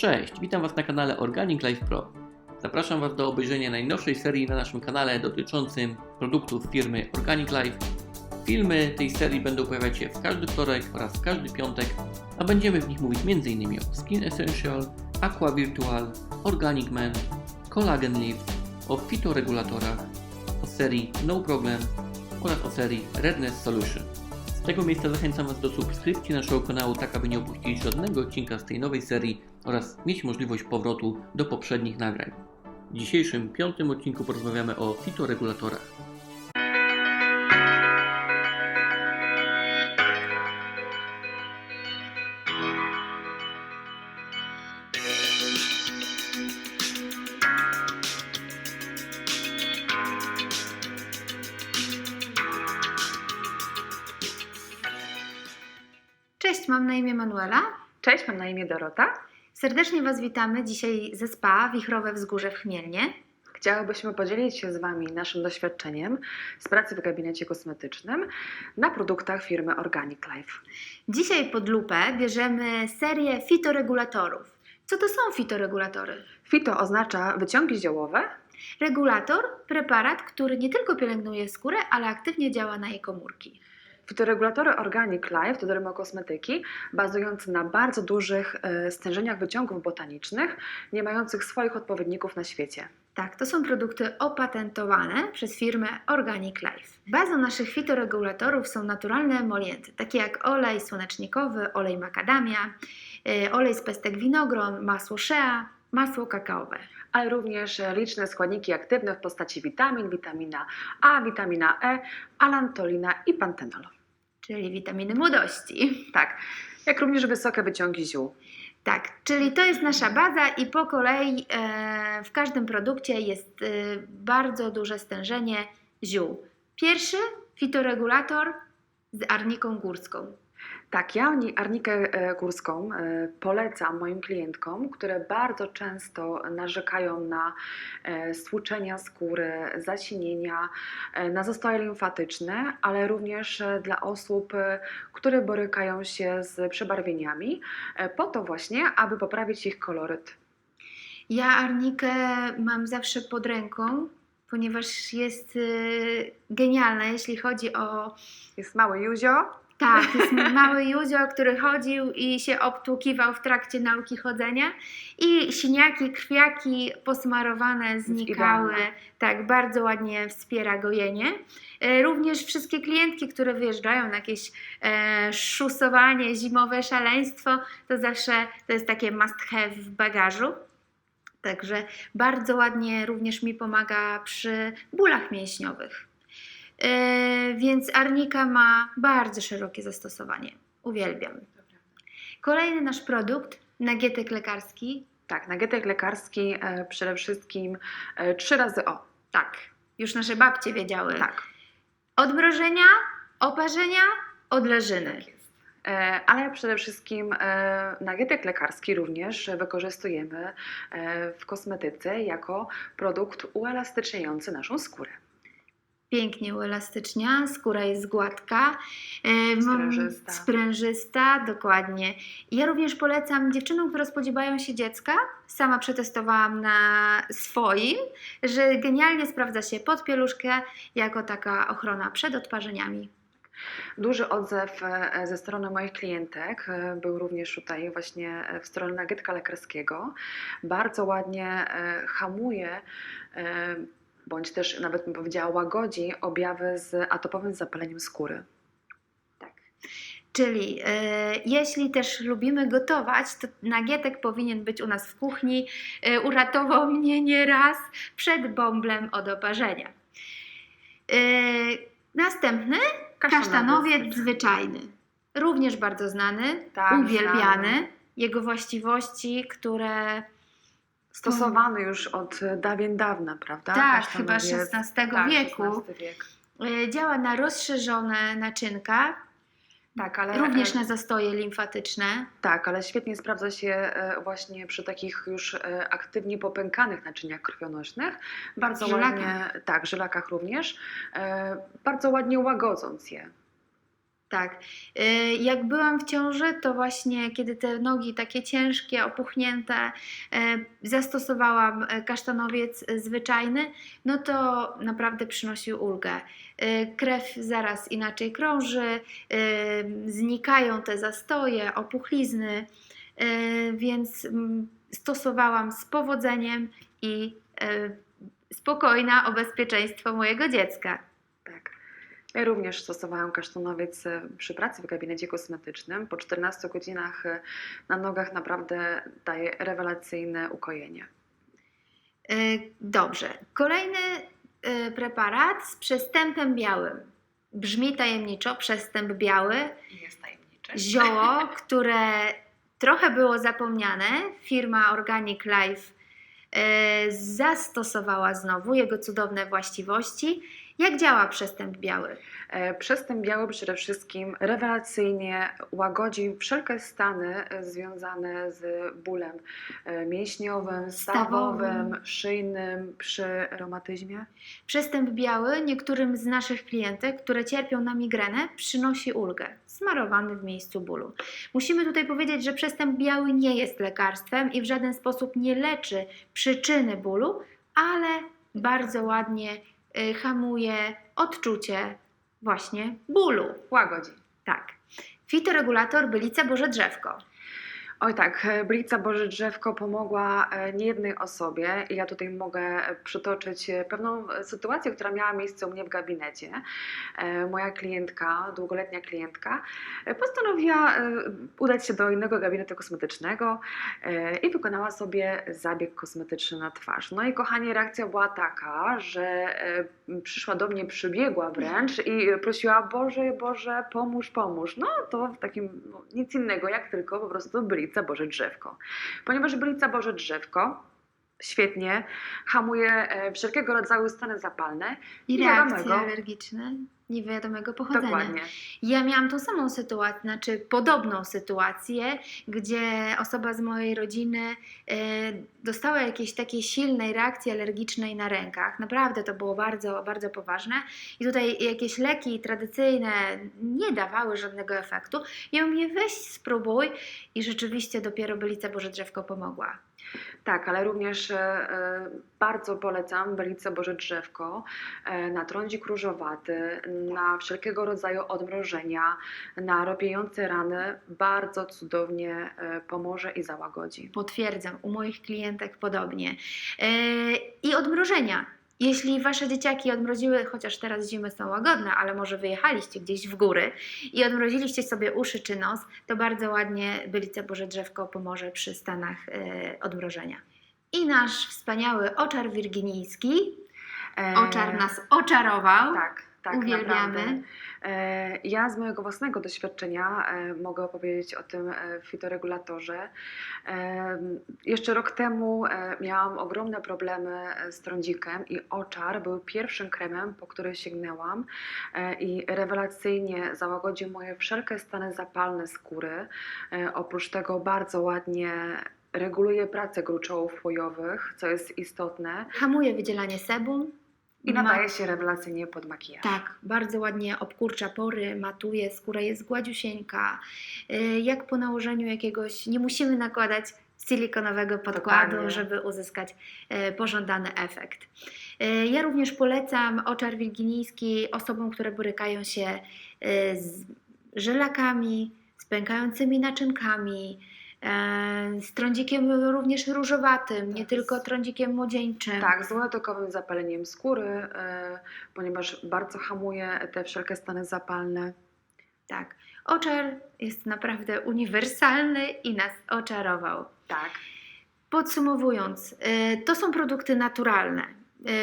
Cześć, witam Was na kanale Organic Life Pro. Zapraszam Was do obejrzenia najnowszej serii na naszym kanale dotyczącym produktów firmy Organic Life. Filmy tej serii będą pojawiać się w każdy wtorek oraz w każdy piątek, a będziemy w nich mówić m.in. o Skin Essential, Aqua Virtual, Organic Man, Collagen Lift, o fitoregulatorach, o serii No Problem oraz o serii Redness Solution. Z tego miejsca zachęcam Was do subskrypcji naszego kanału, tak aby nie opuścić żadnego odcinka z tej nowej serii oraz mieć możliwość powrotu do poprzednich nagrań. W dzisiejszym piątym odcinku porozmawiamy o fitoregulatorach. Cześć, mam na imię Manuela. Cześć, mam na imię Dorota. Serdecznie Was witamy dzisiaj ze SPA Wichrowe Wzgórze w Chmielnie. Chciałybyśmy podzielić się z Wami naszym doświadczeniem z pracy w gabinecie kosmetycznym na produktach firmy Organic Life. Dzisiaj pod lupę bierzemy serię fitoregulatorów. Co to są fitoregulatory? Fito oznacza wyciągi ziołowe, Regulator, preparat, który nie tylko pielęgnuje skórę, ale aktywnie działa na jej komórki. Fitoregulatory Organic Life to dermokosmetyki bazujące na bardzo dużych e, stężeniach wyciągów botanicznych, nie mających swoich odpowiedników na świecie. Tak, to są produkty opatentowane przez firmę Organic Life. Bazą naszych fitoregulatorów są naturalne emolienty, takie jak olej słonecznikowy, olej makadamia, y, olej z pestek winogron, masło shea, masło kakaowe. ale również e, liczne składniki aktywne w postaci witamin, witamina A, witamina E, alantolina i pantenol. Czyli witaminy młodości. Tak, jak również wysokie wyciągi ziół. Tak, czyli to jest nasza baza i po kolei e, w każdym produkcie jest e, bardzo duże stężenie ziół. Pierwszy fitoregulator z arniką górską. Tak, ja ni- arnikę e, górską e, polecam moim klientkom, które bardzo często narzekają na e, stłuczenia skóry, zasinienia, na zastoje limfatyczne, ale również dla osób, które borykają się z przebarwieniami, po to właśnie, aby poprawić ich koloryt. Ja arnikę mam zawsze pod ręką, ponieważ jest genialna, jeśli chodzi o Jest mały Juzio, Tak, jest mały Józio, który chodził i się obtłukiwał w trakcie nauki chodzenia i siniaki, krwiaki posmarowane znikały. Tak, bardzo ładnie wspiera gojenie. E, Również wszystkie klientki, które wyjeżdżają na jakieś e, szusowanie, zimowe szaleństwo, to zawsze to jest takie must have w bagażu. Także bardzo ładnie również mi pomaga przy bólach mięśniowych. Yy, więc arnika ma bardzo szerokie zastosowanie. Uwielbiam. Kolejny nasz produkt, nagietek lekarski. tak, nagietek lekarski e, przede wszystkim e, trzy razy O. Tak, już nasze babcie wiedziały. Tak. Odmrożenia, oparzenia, odleżyny. E, Ale przede wszystkim e, nagietek lekarski również wykorzystujemy e, w kosmetyce jako produkt uelastyczniający naszą skórę. Pięknie uelastycznia, skóra jest gładka, e, Sprężysta. sprężysta, dokładnie. Ja również polecam dziewczynom, które spodziewają się dziecka, sama przetestowałam na swoim, że genialnie sprawdza się pod pieluszkę jako taka ochrona przed odparzeniami. Duży odzew e, ze strony moich klientek e, był również tutaj właśnie w stronę nagietka lekarskiego. Bardzo ładnie hamuje bądź też nawet bym powiedziała łagodzi objawy z atopowym zapaleniem skóry. Tak. Czyli e, jeśli też lubimy gotować, to nagietek powinien być u nas w kuchni. E, uratował mnie nieraz przed bąblem od oparzenia. E, następny kasztanowiec zwyczajny. Również bardzo znany, Tak, uwielbiany. Jego właściwości, które Stosowany już od dawien dawna, prawda? tak, chyba. XVI Tak, wieku, XVI wiek. e, działa na rozszerzone naczynka, Tak, ale również na zastoje limfatyczne. Tak, ale świetnie sprawdza się e, właśnie przy takich już e, aktywnie popękanych naczyniach krwionośnych. Bardzo Żylakach. ładnie, tak, żylakach również, bardzo ładnie łagodząc je. Tak. Y, Jak byłam w ciąży, to właśnie kiedy te nogi takie ciężkie, opuchnięte, y, zastosowałam y, kasztanowiec zwyczajny, no to naprawdę przynosił ulgę. Krew zaraz inaczej krąży, znikają te zastoje, opuchlizny, więc mm, stosowałam z powodzeniem i spokojna o bezpieczeństwo mojego dziecka. Tak. Ja również stosowałam kasztanowiec e, przy pracy w gabinecie kosmetycznym. Po 14 godzinach e, na nogach naprawdę daje rewelacyjne ukojenie. Y, Dobrze. Kolejny preparat z przestępem białym. Brzmi tajemniczo, przestęp biały. Jest tajemnicze. Zioło, które trochę było zapomniane. Firma Organic Life zastosowała znowu jego cudowne właściwości. Jak działa przestęp biały? E, Przestęp biały przede wszystkim rewelacyjnie łagodzi wszelkie stany e, związane z bólem e, mięśniowym, stawowym, Stawowym. szyjnym przy reumatyzmie. Przestęp biały niektórym z naszych klientek, które cierpią na migrenę, przynosi ulgę, smarowany w miejscu bólu. Musimy tutaj powiedzieć, że przestęp biały nie jest lekarstwem i w żaden sposób nie leczy przyczyny bólu, ale bardzo ładnie hamuje odczucie właśnie bólu. Łagodzi. Tak. Fitoregulator bylica Boże Drzewko. Oj tak, e, Blica Boże Drzewko pomogła e, niejednej osobie i ja tutaj mogę e, przytoczyć pewną sytuację, która miała miejsce u mnie w gabinecie. Moja klientka, długoletnia klientka, postanowiła udać się do innego gabinetu kosmetycznego i wykonała sobie zabieg kosmetyczny na twarz. No i kochanie, reakcja była taka, że przyszła do mnie, przybiegła wręcz i prosiła, Boże, Boże, pomóż, pomóż. No to w takim no, nic innego, jak tylko po prostu bylica Boże Drzewko. Ponieważ bylica Boże Drzewko świetnie hamuje e, wszelkiego rodzaju stany zapalne. I Nie reakcje wiadomego. alergiczne niewiadomego pochodzenia. Dokładnie. Ja miałam tą samą sytuację, znaczy podobną sytuację, gdzie osoba z mojej rodziny e, dostała jakiejś takiej silnej reakcji alergicznej na rękach. Naprawdę to było bardzo, bardzo poważne. I tutaj jakieś leki tradycyjne nie dawały żadnego efektu. Ja mówię, weź spróbuj i rzeczywiście dopiero bylica Boże Drzewko pomogła. Tak, ale również e, e, bardzo polecam Belice Boże Drzewko e, na trądzik różowaty, na wszelkiego rodzaju odmrożenia, na ropiejące rany. Bardzo cudownie pomoże i załagodzi. Potwierdzam, u moich klientek podobnie. I odmrożenia. Jeśli wasze dzieciaki odmroziły, chociaż teraz zimy są łagodne, ale może wyjechaliście gdzieś w góry i odmroziliście sobie uszy czy nos, to bardzo ładnie bylice Boże Drzewko pomoże przy stanach yy, odmrożenia. I nasz wspaniały oczar wirginijski. E, Oczar nas oczarował. Tak, tak. Uwielbiamy. naprawdę. E, Ja z mojego własnego doświadczenia e, mogę opowiedzieć o tym e, fitoregulatorze. Jeszcze rok temu miałam ogromne problemy z trądzikiem i oczar był pierwszym kremem, po który sięgnęłam i rewelacyjnie załagodził moje wszelkie stany zapalne skóry. Oprócz tego bardzo ładnie reguluje pracę gruczołów chwojowych, co jest istotne Hamuje wydzielanie sebum. I nadaje się rewelacyjnie pod makijaż. Tak, bardzo ładnie obkurcza pory, matuje, skóra jest gładziusieńka. Y, Jak po nałożeniu jakiegoś, nie musimy nakładać silikonowego podkładu, Dokładnie. żeby uzyskać y, pożądany efekt. Y, Ja również polecam oczar wilginijski osobom, które borykają się z żelakami, z pękającymi naczynkami, z trądzikiem również różowatym, nie tylko trądzikiem młodzieńczym. Tak, z łatokowym zapaleniem skóry, e, ponieważ bardzo hamuje te wszelkie stany zapalne. Tak. Oczar jest naprawdę uniwersalny i nas oczarował. Tak. Podsumowując, y, to są produkty naturalne,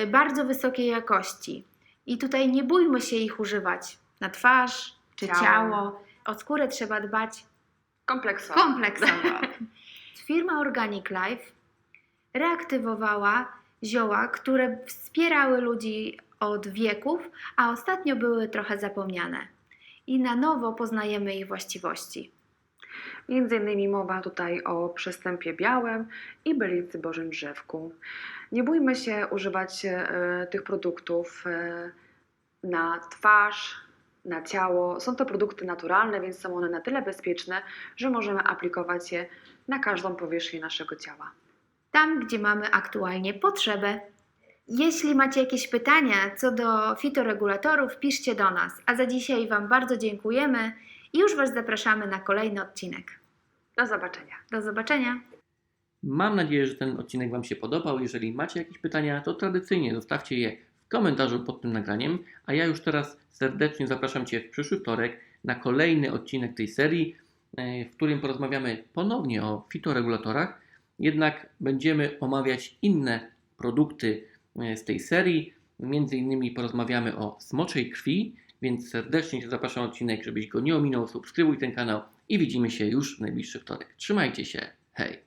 bardzo wysokiej jakości. I tutaj nie bójmy się ich używać na twarz czy Ciało. ciało. O skórę trzeba dbać Kompleksowo. kompleksowo. Firma Organic Life reaktywowała zioła, które wspierały ludzi od wieków, a ostatnio były trochę zapomniane. I na nowo poznajemy ich właściwości. Między innymi mowa tutaj o przestępie białym i bylicy Bożym Drzewku. Nie bójmy się używać e, tych produktów e, na twarz, na ciało. Są to produkty naturalne, więc są one na tyle bezpieczne, że możemy aplikować je na każdą powierzchnię naszego ciała. tam, gdzie mamy aktualnie potrzebę. Jeśli macie jakieś pytania co do fitoregulatorów, piszcie do nas. A za dzisiaj Wam bardzo dziękujemy i już Was zapraszamy na kolejny odcinek. Do zobaczenia. Do zobaczenia. Mam nadzieję, że ten odcinek Wam się podobał. Jeżeli macie jakieś pytania, to tradycyjnie zostawcie je komentarzu pod tym nagraniem. A ja już teraz serdecznie zapraszam Cię w przyszły wtorek na kolejny odcinek tej serii, e, w którym porozmawiamy ponownie o fitoregulatorach. Jednak będziemy omawiać inne produkty e, z tej serii. Między innymi porozmawiamy o smoczej krwi, więc serdecznie Cię zapraszam na odcinek, żebyś go nie ominął. Subskrybuj ten kanał i widzimy się już w najbliższy wtorek. Trzymajcie się. Hej!